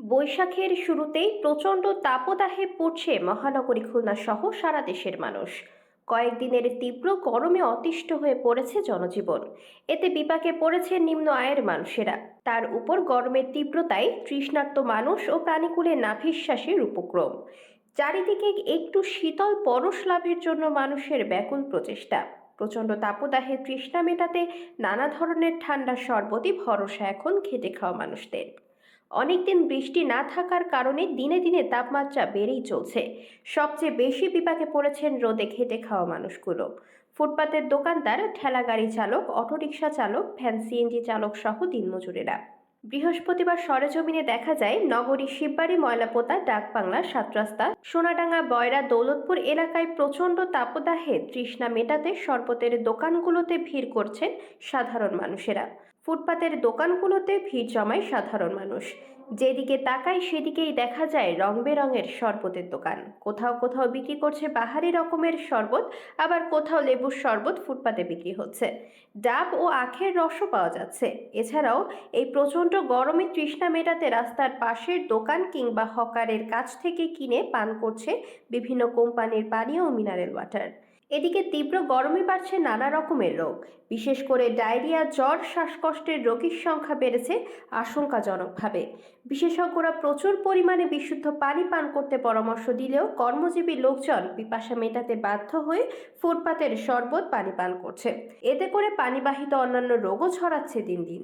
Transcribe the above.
বৈশাখের শুরুতেই প্রচণ্ড তাপদাহে পড়ছে মহানগরী খুলনা সহ সারা দেশের মানুষ। কয়েকদিনের তীব্র গরমে অতিষ্ঠ হয়ে পড়েছে জনজীবন। এতে বিপাকে পড়েছে নিম্ন আয়ের মানুষেরা। তার উপর গরমের তীব্রতায় তৃষ্ণার্ত মানুষ ও প্রাণীকুলে নাভিশ্বাসের উপক্রম। চারিদিকে একটু শীতল পরশ লাভের জন্য মানুষের ব্যাকুল প্রচেষ্টা। প্রচণ্ড তাপদাহে তৃষ্ণা মেটাতে নানা ধরনের ঠান্ডা শরবতই ভরসা এখন খেটে খাওয়া মানুষদের। অনেকদিন বৃষ্টি না থাকার কারণে দিনে দিনে তাপমাত্রা বেড়েই চলছে। সবচেয়ে বেশি বিপাকে পড়েছেন রোদে খেটে খাওয়া মানুষগুলো। ফুটপাতের দোকানদার, ঠেলা গাড়ি চালক, অটোরিকশা চালক, ভ্যান, সিএনজি চালক সহ দিনমজুরেরা। বৃহস্পতিবার সরেজমিনে দেখা যায়, নগরী শিববাড়ি, ময়লাপোতা, ডাকবাংলা, সাতরাস্তা, সোনাডাঙ্গা, বয়রা, দৌলতপুর এলাকায় প্রচণ্ড তাপদাহে তৃষ্ণা মেটাতে শরবতের দোকানগুলোতে ভিড় করছেন সাধারণ মানুষেরা। ফুটপাতের দোকানগুলোতে ভিড় জমায় সাধারণ মানুষ। যেদিকে তাকায় সেদিকেই দেখা যায় রং বেরঙের শরবতের দোকান। কোথাও কোথাও বিক্রি করছে বাহারি রকমের শরবত, আবার কোথাও লেবুর শরবত ফুটপাতে বিক্রি হচ্ছে। ডাব ও আখের রসও পাওয়া যাচ্ছে। এছাড়াও এই প্রচণ্ড গরমে তৃষ্ণা মেটাতে রাস্তার পাশের দোকান কিংবা হকারের কাছ থেকে কিনে পান করছে বিভিন্ন কোম্পানির পানীয় ও মিনারেল ওয়াটার। এদিকে তীব্র গরমে বাড়ছে নানা রকমের রোগ। বিশেষ করে ডায়রিয়া, জ্বর, শ্বাসকষ্টের রোগীর সংখ্যা বেড়েছে আশঙ্কাজনকভাবে। বিশেষজ্ঞরা প্রচুর পরিমাণে বিশুদ্ধ পানি পান করতে পরামর্শ দিলেও কর্মজীবী লোকজন পিপাসা মেটাতে বাধ্য হয়ে ফুটপাতের শরবত পানি পান করছে। এতে করে পানিবাহিত অন্যান্য রোগও ছড়াচ্ছে দিন দিন।